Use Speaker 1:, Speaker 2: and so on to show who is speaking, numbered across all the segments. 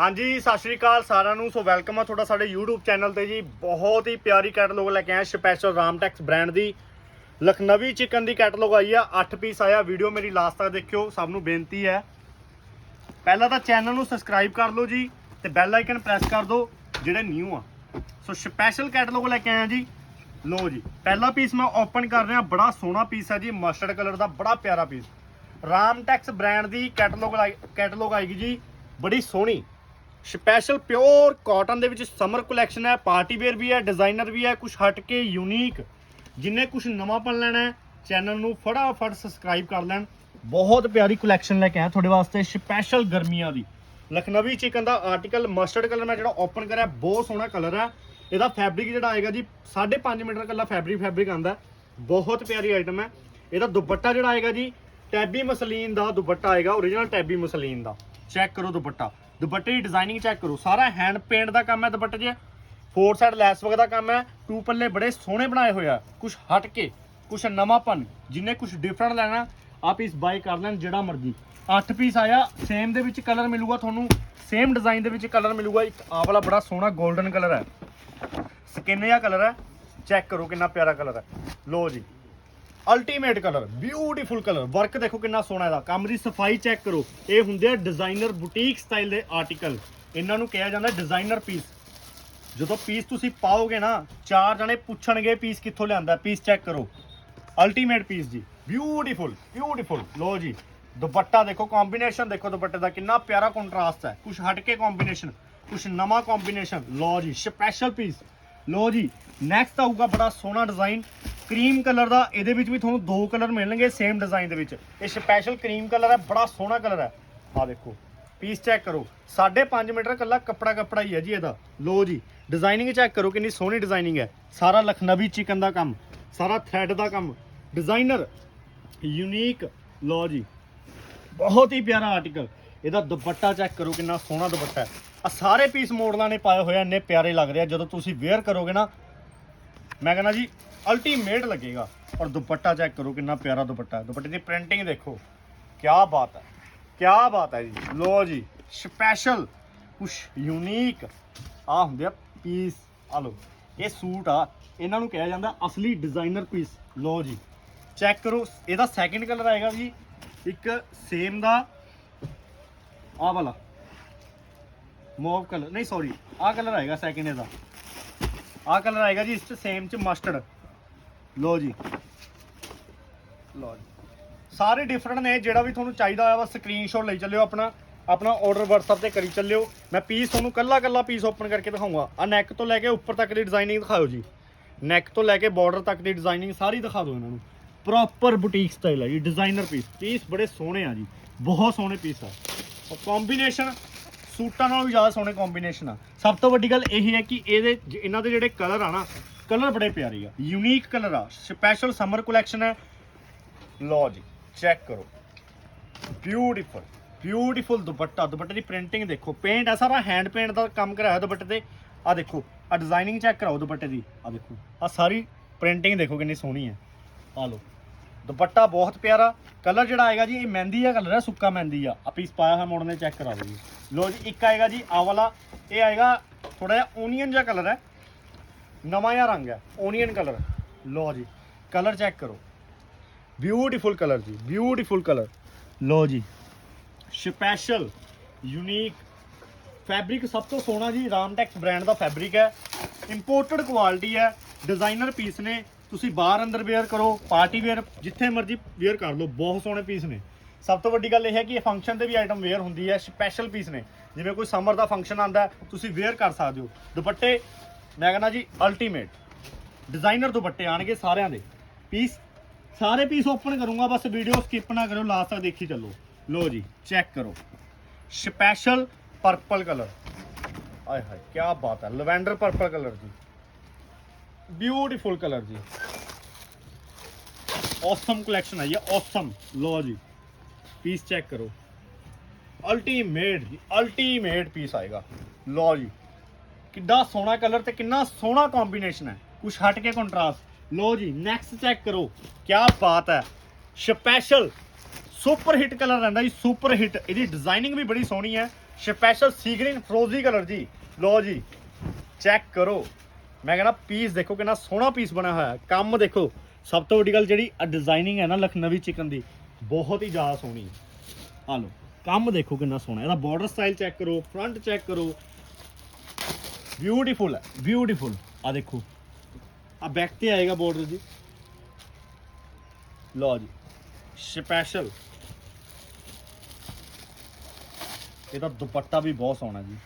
Speaker 1: ਹਾਂਜੀ, ਸਤਿ ਸ਼੍ਰੀ ਅਕਾਲ ਸਾਰਿਆਂ ਨੂੰ। ਸੋ ਵੈਲਕਮ ਆ ਤੁਹਾਡਾ ਸਾਡੇ YouTube ਚੈਨਲ ਤੇ ਜੀ। ਬਹੁਤ ਹੀ ਪਿਆਰੀ ਕੈਟਲੌਗ ਲੈ ਕੇ ਆਏ ਸਪੈਸ਼ਲ ਰਾਮਟੈਕਸ ਬ੍ਰਾਂਡ ਦੀ। ਲਖਨਵੀ ਚਿਕਨ ਦੀ ਕੈਟਲੌਗ ਆਈ ਆ 8 ਪੀਸ ਆਇਆ। ਵੀਡੀਓ ਮੇਰੀ ਲਾਸਟ ਤੱਕ ਦੇਖਿਓ, ਸਭ ਨੂੰ ਬੇਨਤੀ ਹੈ। ਪਹਿਲਾਂ ਤਾਂ ਚੈਨਲ ਨੂੰ ਸਬਸਕ੍ਰਾਈਬ ਕਰ ਲਓ ਜੀ ਤੇ ਬੈਲ ਆਈਕਨ ਪ੍ਰੈਸ ਕਰ ਦਿਓ, ਜਿਹੜੇ ਨਿਊ ਆ। ਸੋ ਸਪੈਸ਼ਲ ਕੈਟਲੌਗ ਲੈ ਕੇ ਆਏ ਆ ਜੀ। ਲੋ ਜੀ, ਪਹਿਲਾ ਪੀਸ ਮੈਂ ਓਪਨ ਕਰ ਰਿਹਾ, ਬੜਾ ਸੋਹਣਾ ਪੀਸ ਹੈ ਜੀ ਮਸਟਰਡ ਕਲਰ ਦਾ, ਬੜਾ ਪਿਆਰਾ ਪੀਸ ਰਾਮਟੈਕਸ ਬ੍ਰਾਂਡ ਦੀ ਕੈਟਲੌਗ ਕੈਟਲੌਗ ਆਏਗੀ ਜੀ, ਬੜੀ ਸੋਹਣੀ। ਸਪੈਸ਼ਲ ਪਿਓਰ ਕਾਟਨ ਦੇ ਵਿੱਚ ਸਮਰ ਕਲੈਕਸ਼ਨ ਹੈ, ਪਾਰਟੀ ਵੇਅਰ ਵੀ ਹੈ, ਡਿਜ਼ਾਈਨਰ ਵੀ ਹੈ ਕੁਝ ਹਟ ਕੇ ਯੂਨੀਕ ਜਿੰਨੇ ਕੁਝ ਨਵਾਂਪਨ ਲੈਣਾ ਹੈ ਚੈਨਲ ਨੂੰ ਫਟਾਫਟ ਸਬਸਕ੍ਰਾਈਬ ਕਰ ਲੈਣ। ਬਹੁਤ ਪਿਆਰੀ ਕਲੈਕਸ਼ਨ ਲੈ ਕੇ ਆਇਆ ਤੁਹਾਡੇ ਵਾਸਤੇ ਸਪੈਸ਼ਲ ਗਰਮੀਆਂ ਦੀ। ਲਖਨਵੀ ਚਿਕਨ ਦਾ ਆਰਟੀਕਲ ਮਸਟਰਡ ਕਲਰ ਮੈਂ ਜਿਹੜਾ ਓਪਨ ਕਰਿਆ, ਬਹੁਤ ਸੋਹਣਾ ਕਲਰ ਹੈ। ਇਹਦਾ ਫੈਬਰਿਕ ਜਿਹੜਾ ਆਏਗਾ ਜੀ 5.5 ਮੀਟਰ ਕੱਲਾ ਫੈਬਰਿਕ ਫੈਬਰਿਕ ਆਂਦਾ ਬਹੁਤ ਪਿਆਰੀ ਆਈਟਮ ਹੈ। ਇਹਦਾ ਦੁਪੱਟਾ ਜਿਹੜਾ ਆਏਗਾ ਜੀ, ਟੈਬੀ ਮਸਲੀਨ ਦਾ ਦੁਪੱਟਾ ਆਏਗਾ ਓਰੀਜਨਲ ਟੈਬੀ ਮਸਲੀਨ ਦਾ। ਚੈੱਕ ਕਰੋ ਦੁਪੱਟਾ। ਦੁਪੱਟੇ ਦੀ ਡਿਜ਼ਾਈਨਿੰਗ ਚੈੱਕ ਕਰੋ। ਸਾਰਾ ਹੈਂਡ ਪੇਂਟ ਦਾ ਕੰਮ ਹੈ ਦੁਪੱਟੇ 'ਚ। ਫੋਰ ਸਾਈਡ ਲੈਸ ਵਰਕ ਦਾ ਕੰਮ ਹੈ। ਟੂ ਪੱਲੇ ਬੜੇ ਸੋਹਣੇ ਬਣਾਏ ਹੋਏ ਆ। ਕੁਝ ਹਟ ਕੇ ਕੁਝ ਨਵਾਂਪਨ, ਜਿੰਨੇ ਕੁਝ ਡਿਫਰੈਂਟ ਲੈਣਾ ਆਪ ਇਸ ਬਾਈ ਕਰ ਲੈਣ ਜਿਹੜਾ ਮਰਜ਼ੀ। 8 ਪੀਸ ਆਇਆ ਸੇਮ ਦੇ ਵਿੱਚ ਕਲਰ ਮਿਲੂਗਾ ਤੁਹਾਨੂੰ। ਸੇਮ ਡਿਜ਼ਾਈਨ ਦੇ ਵਿੱਚ ਕਲਰ ਮਿਲੂਗਾ। ਇੱਕ ਆਹ ਵਾਲਾ ਬੜਾ ਸੋਹਣਾ 골ਡਨ ਕਲਰ ਹੈ। ਸਕਿਨ ਜਿਹਾ ਕਲਰ ਹੈ। ਚੈੱਕ ਕਰੋ ਕਿੰਨਾ ਪਿਆਰਾ ਕਲਰ ਹੈ। ਲੋ ਜੀ। Ultimate colour beautiful colour work ਦੇਖੋ ਕਿੰਨਾ ਸੋਹਣਾ ਇਹਦਾ। ਕੰਮ ਦੀ ਸਫ਼ਾਈ ਚੈੱਕ ਕਰੋ। ਇਹ ਹੁੰਦੇ ਆ ਡਿਜ਼ਾਈਨਰ ਬੁਟੀਕ ਸਟਾਈਲ ਦੇ ਆਰਟੀਕਲ ਇਹਨਾਂ ਨੂੰ ਕਿਹਾ ਜਾਂਦਾ ਡਿਜ਼ਾਈਨਰ ਪੀਸ ਜਦੋਂ ਪੀਸ ਤੁਸੀਂ ਪਾਓਗੇ ਨਾ, ਚਾਰ ਜਣੇ ਪੁੱਛਣਗੇ ਪੀਸ ਕਿੱਥੋਂ ਲਿਆਂਦਾ ਪੀਸ ਚੈੱਕ ਕਰੋ। ਅਲਟੀਮੇਟ ਪੀਸ ਜੀ। ਬਿਊਟੀਫੁਲ ਬਿਊਟੀਫੁਲ ਲੋ ਜੀ, ਦੁਪੱਟਾ ਦੇਖੋ ਕੰਬੀਨੇਸ਼ਨ ਦੇਖੋ ਦੁਪੱਟੇ ਦਾ। ਕਿੰਨਾ ਪਿਆਰਾ ਕੰਟਰਾਸਟ ਹੈ। ਕੁਝ ਹਟ ਕੇ ਕੰਬੀਨੇਸ਼ਨ ਕੁਝ ਨਵਾਂ ਕੰਬੀਨੇਸ਼ਨ ਲੋ ਜੀ ਸਪੈਸ਼ਲ ਪੀਸ ਲੋ ਜੀ ਨੈਕਸਟ ਆਊਗਾ ਬੜਾ ਸੋਹਣਾ ਡਿਜ਼ਾਈਨ ਕਰੀਮ ਕਲਰ ਦਾ, ਇਹਦੇ ਵਿੱਚ ਵੀ ਤੁਹਾਨੂੰ ਦੋ ਕਲਰ ਮਿਲਣਗੇ ਸੇਮ ਡਿਜ਼ਾਈਨ ਦੇ ਵਿੱਚ। ਇਹ ਸਪੈਸ਼ਲ ਕਰੀਮ ਕਲਰ ਹੈ, ਬੜਾ ਸੋਹਣਾ ਕਲਰ ਹੈ। ਆ ਦੇਖੋ ਪੀਸ ਚੈੱਕ ਕਰੋ। 5.5 ਮੀਟਰ ਕੱਲਾ ਕੱਪੜਾ ਕੱਪੜਾ ਹੀ ਹੈ ਜੀ ਇਹਦਾ। ਲੋ ਜੀ ਡਿਜ਼ਾਈਨਿੰਗ ਚੈੱਕ ਕਰੋ, ਕਿੰਨੀ ਸੋਹਣੀ ਡਿਜ਼ਾਈਨਿੰਗ ਹੈ। ਸਾਰਾ ਲਖਨਵੀ ਚਿਕਨ ਦਾ ਕੰਮ, ਸਾਰਾ ਥ੍ਰੈਡ ਦਾ ਕੰਮ। ਡਿਜ਼ਾਈਨਰ ਯੂਨੀਕ ਲੋ ਜੀ, ਬਹੁਤ ਹੀ ਪਿਆਰਾ ਆਰਟੀਕਲ ਇਹਦਾ ਦੁਪੱਟਾ ਚੈੱਕ ਕਰੋ, ਕਿੰਨਾ ਸੋਹਣਾ ਦੁਪੱਟਾ ਹੈ। ਆ ਸਾਰੇ ਪੀਸ ਮੋਡਲਾਂ ਨੇ ਪਾਏ ਹੋਇਆ ਇੰਨੇ ਪਿਆਰੇ ਲੱਗ ਰਹੇ ਆ। ਜਦੋਂ ਤੁਸੀਂ ਵੇਅਰ ਕਰੋਗੇ ਨਾ ਮੈਂ ਕਹਿੰਦਾ ਜੀ ਅਲਟੀਮੇਟ ਲੱਗੇਗਾ। ਔਰ ਦੁਪੱਟਾ ਚੈੱਕ ਕਰੋ ਕਿੰਨਾ ਪਿਆਰਾ ਦੁਪੱਟਾ ਹੈ। ਦੁਪੱਟੇ ਦੀ ਪ੍ਰਿੰਟਿੰਗ ਦੇਖੋ। ਕੀ ਬਾਤ ਹੈ। ਕੀ ਬਾਤ ਹੈ ਜੀ। ਲੋ ਜੀ ਸਪੈਸ਼ਲ ਕੁਛ ਯੂਨੀਕ ਆ ਹੁੰਦੇ ਆ ਪੀਸ ਆ ਲੋ ਇਹ ਸੂਟ ਆ। ਇਹਨਾਂ ਨੂੰ ਕਿਹਾ ਜਾਂਦਾ ਅਸਲੀ ਡਿਜ਼ਾਈਨਰ ਪੀਸ ਲੋ ਜੀ ਚੈੱਕ ਕਰੋ। ਇਹਦਾ ਸੈਕਿੰਡ ਕਲਰ ਆਏਗਾ ਜੀ। ਇੱਕ ਸੇਮ ਦਾ। ਆ ਵਾਲਾ। ਮੌਵ ਕਲਰ ਨਹੀਂ ਸੌਰੀ ਆ ਕਲਰ ਆਏਗਾ ਸੈਕਿੰਡ ਇਹਦਾ। ਆਹ ਕਲਰ ਆਏਗਾ ਜੀ ਇਸ ਚ ਸੇਮ ਚ ਮਸਟਰਡ ਲੋ ਜੀ। ਲੋ ਜੀ। ਸਾਰੇ ਡਿਫਰੈਂਟ ਨੇ, ਜਿਹੜਾ ਵੀ ਤੁਹਾਨੂੰ ਚਾਹੀਦਾ ਹੋਇਆ ਵਾ ਸਕਰੀਨਸ਼ਾਟ ਲਈ ਚੱਲਿਓ ਆਪਣਾ। ਆਪਣਾ ਆਰਡਰ WhatsApp ਤੇ ਕਰੀ ਚੱਲਿਓ। ਮੈਂ ਪੀਸ ਤੁਹਾਨੂੰ ਕੱਲਾ ਕੱਲਾ ਪੀਸ ਓਪਨ ਕਰਕੇ ਦਿਖਾਉਂਗਾ। ਆ ਨੈਕ ਤੋਂ ਲੈ ਕੇ ਉੱਪਰ ਤੱਕ ਦੀ ਡਿਜ਼ਾਈਨਿੰਗ ਦਿਖਾਓ ਜੀ। ਨੈਕ ਤੋਂ ਲੈ ਕੇ ਬਾਰਡਰ ਤੱਕ ਦੀ ਡਿਜ਼ਾਈਨਿੰਗ ਸਾਰੀ ਦਿਖਾ ਦਿਓ ਇਹਨਾਂ ਨੂੰ। ਪ੍ਰੋਪਰ ਬੁਟੀਕ ਸਟਾਈਲ ਹੈ ਜੀ ਡਿਜ਼ਾਈਨਰ ਪੀਸ ਪੀਸ ਬੜੇ ਸੋਹਣੇ ਆ ਜੀ। ਬਹੁਤ ਸੋਹਣੇ ਪੀਸ ਆ। ਔਰ ਕੰਬੀਨੇਸ਼ਨ ਸੂਟਾਂ ਨਾਲੋਂ ਵੀ ਜ਼ਿਆਦਾ ਸੋਹਣੇ ਕੰਬੀਨੇਸ਼ਨ ਆ। ਸਭ ਤੋਂ ਵੱਡੀ ਗੱਲ ਇਹ ਹੈ ਕਿ ਇਹਦੇ ਜ- ਇਹਨਾਂ ਦੇ ਜਿਹੜੇ ਕਲਰ ਆ ਨਾ ਕਲਰ ਬੜੇ ਪਿਆਰੇ ਆ। ਯੂਨੀਕ ਕਲਰ ਆ। ਸਪੈਸ਼ਲ ਸਮਰ ਕਲੈਕਸ਼ਨ ਹੈ। ਲਓ ਜੀ ਚੈੱਕ ਕਰੋ। Beautiful beautiful dupatta. ਦੁਪੱਟੇ ਦੀ ਪ੍ਰਿੰਟਿੰਗ ਦੇਖੋ। ਪੇਂਟ ਆ, ਸਾਰਾ ਹੈਂਡ ਪੇਂਟ ਦਾ ਕੰਮ ਕਰਾਇਆ ਦੁਪੱਟੇ ਤੇ। ਆ ਦੇਖੋ ਆ ਡਿਜ਼ਾਈਨਿੰਗ ਚੈੱਕ ਕਰਾਓ ਦੁਪੱਟੇ ਦੀ। ਆ ਦੇਖੋ ਆ ਸਾਰੀ ਪ੍ਰਿੰਟਿੰਗ ਦੇਖੋ ਕਿੰਨੀ ਸੋਹਣੀ ਹੈ। ਆ ਲਓ। ਦੁਪੱਟਾ ਬਹੁਤ ਪਿਆਰਾ, ਕਲਰ ਜਿਹੜਾ ਆਏਗਾ ਜੀ, ਇਹ ਮਹਿੰਦੀ ਆ, ਕਲਰ ਹੈ ਸੁੱਕਾ ਮਹਿੰਦੀ ਆ। ਆ ਪੀਸ ਪਾਇਆ ਹੋਇਆ ਮੋੜ ਨੇ ਚੈੱਕ ਕਰਾ ਦਿਓ ਜੀ ਲੋ ਜੀ, ਇੱਕ ਆਏਗਾ ਜੀ ਆ ਵਾਲਾ। ਇਹ ਆਏਗਾ ਥੋੜਾ ਜਿਹਾ ਓਨੀਅਨ ਜਿਹਾ ਕਲਰ ਹੈ। ਨਵਾਂ ਜਿਹਾ ਰੰਗ ਹੈ ਓਨੀਅਨ ਕਲਰ। ਲੋ ਜੀ, ਕਲਰ ਚੈੱਕ ਕਰੋ। ਬਿਊਟੀਫੁਲ ਕਲਰ ਜੀ ਬਿਊਟੀਫੁਲ ਕਲਰ। ਲੋ ਜੀ ਸਪੈਸ਼ਲ ਯੂਨੀਕ ਫੈਬਰਿਕ ਸਭ ਤੋਂ ਸੋਹਣਾ ਜੀ ਰਾਮਟੈਕਸ ਬ੍ਰਾਂਡ ਦਾ ਫੈਬਰਿਕ ਹੈ। ਇੰਪੋਰਟਡ ਕੁਆਲਿਟੀ ਹੈ ਡਿਜ਼ਾਈਨਰ ਪੀਸ ਨੇ। ਤੁਸੀਂ ਬਾਹਰ ਅੰਦਰ ਵੇਅਰ ਕਰੋ ਪਾਰਟੀ ਵੇਅਰ ਜਿੱਥੇ ਮਰਜ਼ੀ ਵੇਅਰ ਕਰ ਲਓ, ਬਹੁਤ ਸੋਹਣੇ ਪੀਸ ਨੇ। ਸਭ ਤੋਂ ਵੱਡੀ ਗੱਲ ਇਹ ਹੈ ਕਿ ਇਹ ਫੰਕਸ਼ਨ ਤੇ ਵੀ ਆਈਟਮ ਵੇਅਰ ਹੁੰਦੀ ਹੈ ਸਪੈਸ਼ਲ ਪੀਸ ਨੇ। ਜਿਵੇਂ ਕੋਈ ਸਮਰ ਦਾ ਫੰਕਸ਼ਨ ਆਂਦਾ ਤੁਸੀਂ ਵੇਅਰ ਕਰ ਸਕਦੇ ਹੋ। ਦੁਪੱਟੇ, ਮੈਂ ਕਹਿੰਦਾ ਜੀ ਅਲਟੀਮੇਟ ਡਿਜ਼ਾਈਨਰ ਦੁਪੱਟੇ ਆਣਗੇ ਸਾਰਿਆਂ ਦੇ। ਪੀਸ ਸਾਰੇ ਪੀਸ ਓਪਨ ਕਰੂੰਗਾ, ਬਸ ਵੀਡੀਓ ਸਕਿਪ ਨਾ ਕਰੋ ਲਾਸਟ ਤੱਕ ਦੇਖੀ ਚੱਲੋ। ਲੋ ਜੀ ਚੈੱਕ ਕਰੋ। ਸਪੈਸ਼ਲ ਪਰਪਲ ਕਲਰ ਆਏ ਹਾਏ ਕੀ ਬਾਤ ਹੈ, ਲਵੈਂਡਰ ਪਰਪਲ ਕਲਰ ਜੀ ਬਿਊਟੀਫੁਲ ਕਲਰ ਜੀ। ਔਸਮ ਕਲੈਕਸ਼ਨ ਹੈ ਔਸਮ ਲੋ ਜੀ ਪੀਸ ਚੈੱਕ ਕਰੋ। ਅਲਟੀਮੇਟ ਜੀ ਅਲਟੀਮੇਟ ਪੀਸ ਆਏਗਾ। ਲੋ ਜੀ ਕਿੰਨਾ ਸੋਹਣਾ ਕਲਰ ਤੇ ਕਿੰਨਾ ਸੋਹਣਾ ਕੰਬੀਨੇਸ਼ਨ ਹੈ। ਕੁਛ ਹਟ ਕੇ ਕੰਟਰਾਸਟ ਲੋ ਜੀ ਨੈਕਸਟ ਚੈੱਕ ਕਰੋ ਕੀ ਬਾਤ ਹੈ। ਸਪੈਸ਼ਲ ਸੁਪਰ ਹਿੱਟ ਕਲਰ ਰਹਿੰਦਾ ਜੀ ਸੁਪਰ ਹਿੱਟ ਇਹਦੀ ਡਿਜ਼ਾਈਨਿੰਗ ਵੀ ਬੜੀ ਸੋਹਣੀ ਹੈ। ਸਪੈਸ਼ਲ ਸੀ ਗ੍ਰੀਨ ਫਰੋਜ਼ੀ ਕਲਰ ਜੀ। ਲੋ ਜੀ ਚੈੱਕ ਕਰੋ। ਮੈਂ ਕਹਿੰਦਾ ਪੀਸ ਦੇਖੋ ਕਿੰਨਾ ਸੋਹਣਾ ਪੀਸ ਬਣਿਆ ਹੋਇਆ ਕੰਮ ਦੇਖੋ, ਸਭ ਤੋਂ ਵੱਡੀ ਗੱਲ ਜਿਹੜੀ ਡਿਜ਼ਾਈਨਿੰਗ ਹੈ ਨਾ ਲਖਨਵੀ ਚਿਕਨ ਦੀ, ਬਹੁਤ ਹੀ ਜ਼ਿਆਦਾ ਸੋਹਣੀ ਹੈ। ਆ ਲਓ, ਕੰਮ ਦੇਖੋ ਕਿੰਨਾ ਸੋਹਣਾ ਇਹਦਾ ਬਾਰਡਰ ਸਟਾਈਲ ਚੈੱਕ ਕਰੋ ਫਰੰਟ ਚੈੱਕ ਕਰੋ। ਬਿਊਟੀਫੁਲ ਹੈ ਬਿਊਟੀਫੁਲ ਆ ਦੇਖੋ, ਆ ਬੈਕ ਤੇ ਆਏਗਾ ਬਾਰਡਰ ਜੀ। ਲਓ ਜੀ ਸਪੈਸ਼ਲ ਇਹਦਾ ਦੁਪੱਟਾ ਵੀ ਬਹੁਤ ਸੋਹਣਾ ਜੀ।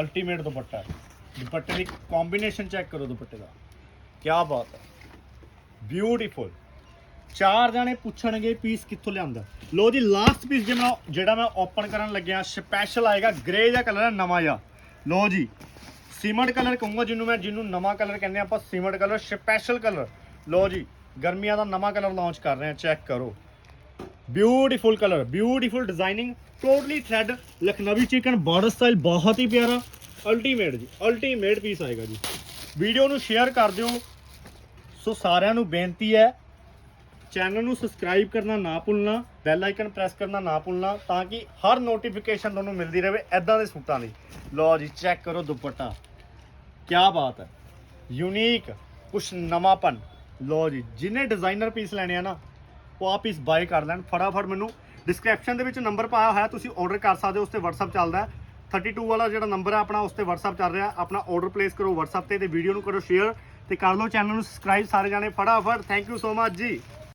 Speaker 1: ਅਲਟੀਮੇਟ ਦੁਪੱਟਾ ਹੈ। ਦੁਪੱਟੇ ਦੀ ਕੰਬੀਨੇਸ਼ਨ ਚੈੱਕ ਕਰੋ ਦੁਪੱਟੇ ਦਾ। ਕੀ ਬਾਤ ਹੈ। ਬਿਊਟੀਫੁਲ ਚਾਰ ਜਾਣੇ ਪੁੱਛਣਗੇ ਪੀਸ ਕਿੱਥੋਂ ਲਿਆਂਦਾ। ਲੋ ਜੀ ਲਾਸਟ ਪੀਸ ਜਿਹੜਾ ਜਿਹੜਾ ਮੈਂ ਓਪਨ ਕਰਨ ਲੱਗਿਆ ਸਪੈਸ਼ਲ ਆਏਗਾ ਗ੍ਰੇ ਜਿਹਾ ਕਲਰ ਹੈ, ਨਵਾਂ ਜਿਹਾ। ਲੋ ਜੀ ਸੀਮੈਂਟ ਕਲਰ ਕਹੂੰਗਾ ਜਿਹਨੂੰ ਮੈਂ, ਜਿਹਨੂੰ ਨਵਾਂ ਕਲਰ ਕਹਿੰਦੇ ਆਪਾਂ ਸੀਮਟ ਕਲਰ ਸਪੈਸ਼ਲ ਕਲਰ ਲੋ ਜੀ, ਗਰਮੀਆਂ ਦਾ ਨਵਾਂ ਕਲਰ ਲਾਂਚ ਕਰ ਰਹੇ ਹਾਂ ਚੈੱਕ ਕਰੋ। Beautiful colour beautiful designing totally thread Lakhnavi chikan border style ਬਹੁਤ ਹੀ ਪਿਆਰਾ। ਅਲਟੀਮੇਟ ਜੀ ਅਲਟੀਮੇਟ ਪੀਸ ਆਏਗਾ ਜੀ। ਵੀਡੀਓ ਨੂੰ ਸ਼ੇਅਰ ਕਰ ਦਿਓ। ਸੋ ਸਾਰਿਆਂ ਨੂੰ ਬੇਨਤੀ ਹੈ ਚੈਨਲ ਨੂੰ ਸਬਸਕ੍ਰਾਈਬ ਕਰਨਾ ਨਾ ਭੁੱਲਣਾ ਬੈਲ ਆਈਕਨ ਪ੍ਰੈਸ ਕਰਨਾ ਨਾ ਭੁੱਲਣਾ, ਤਾਂ ਕਿ ਹਰ ਨੋਟੀਫਿਕੇਸ਼ਨ ਤੁਹਾਨੂੰ ਮਿਲਦੀ ਰਹੇ ਐਦਾਂ ਦੇ ਸੂਟਾਂ ਦੀ ਲਓ ਜੀ ਚੈੱਕ ਕਰੋ ਦੁਪੱਟਾ। ਕੀ ਬਾਤ ਹੈ। ਯੂਨੀਕ ਕੁਛ ਨਵਾਂਪਨ। ਲਓ ਜੀ ਜਿਹਨੇ ਡਿਜ਼ਾਈਨਰ ਪੀਸ ਲੈਣੇ ਆ ਨਾ, ਉਹ ਆ ਪੀਸ ਬਾਏ ਕਰ ਲੈਣ। ਫਟਾਫਟ ਮੈਨੂੰ ਡਿਸਕ੍ਰਿਪਸ਼ਨ ਦੇ ਵਿੱਚ ਨੰਬਰ ਪਾਇਆ ਹੋਇਆ, ਤੁਸੀਂ ਆਰਡਰ ਕਰ ਸਕਦੇ ਹੋ, ਉਸ ਤੇ WhatsApp ਚੱਲਦਾ ਹੈ। 32 ਵਾਲਾ ਜਿਹੜਾ ਨੰਬਰ ਹੈ ਆਪਣਾ ਉਸ ਤੇ WhatsApp ਚੱਲ ਰਿਹਾ। ਆਪਣਾ ਆਰਡਰ ਪਲੇਸ ਕਰੋ WhatsApp ਤੇ ਤੇ ਵੀਡੀਓ ਨੂੰ ਕਰੋ ਸ਼ੇਅਰ ਤੇ ਕਰ ਲਓ ਚੈਨਲ ਨੂੰ ਸਬਸਕ੍ਰਾਈਬ ਸਾਰੇ ਜਾਣੇ ਫਟਾਫਟ। ਥੈਂਕ ਯੂ ਸੋ ਮਚ ਜੀ।